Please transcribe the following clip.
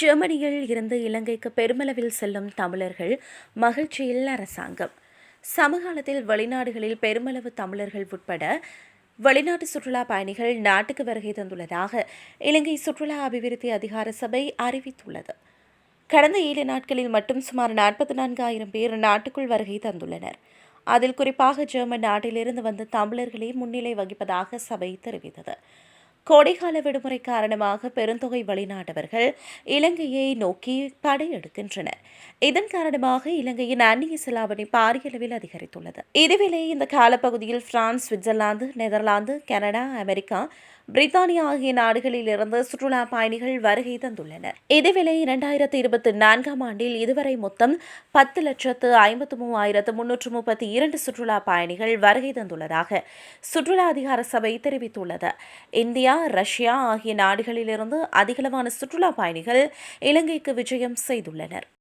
ஜெர்மனியில் இருந்து இலங்கைக்கு பெருமளவில் செல்லும் தமிழர்கள் மகிழ்ச்சியில் அரசாங்கம். சமகாலத்தில் வெளிநாடுகளில் பெருமளவு தமிழர்கள் உட்பட வெளிநாட்டு சுற்றுலா பயணிகள் நாட்டுக்கு வருகை தந்துள்ளதாக இலங்கை சுற்றுலா அபிவிருத்தி அதிகார சபை அறிவித்துள்ளது. கடந்த ஏழு நாட்களில் மட்டும் சுமார் நாற்பத்தி நான்காயிரம் பேர் நாட்டுக்குள் வருகை தந்துள்ளனர். அதில் குறிப்பாக ஜெர்மன் நாட்டிலிருந்து வந்த தமிழர்களே முன்னிலை வகிப்பதாக சபை தெரிவித்தது. கோடைகால விடுமுறை காரணமாக பெருந்தொகை வெளிநாட்டவர்கள் இலங்கையை நோக்கி படையெடுக்கின்றனர். இதன் காரணமாக இலங்கையின் அந்நிய செலாவணி பாரிய அளவில் அதிகரித்துள்ளது. இதுவேளை இந்த காலப்பகுதியில் France Switzerland Netherlands Canada America பிரித்தானியா ஆகிய நாடுகளில் இருந்து சுற்றுலா பயணிகள் வருகை தந்துள்ளனர். இதேவேளை இரண்டாயிரத்தி இருபத்தி நான்காம் ஆண்டில் இதுவரை மொத்தம் பத்து லட்சத்து ஐம்பத்து மூவாயிரத்து முன்னூற்று முப்பத்தி இரண்டு சுற்றுலா பயணிகள் வருகை தந்துள்ளதாக சுற்றுலா அதிகார சபை தெரிவித்துள்ளது. இந்தியா ரஷ்யா ஆகிய நாடுகளிலிருந்து அதிகளவான சுற்றுலா பயணிகள் இலங்கைக்கு விஜயம் செய்துள்ளனர்.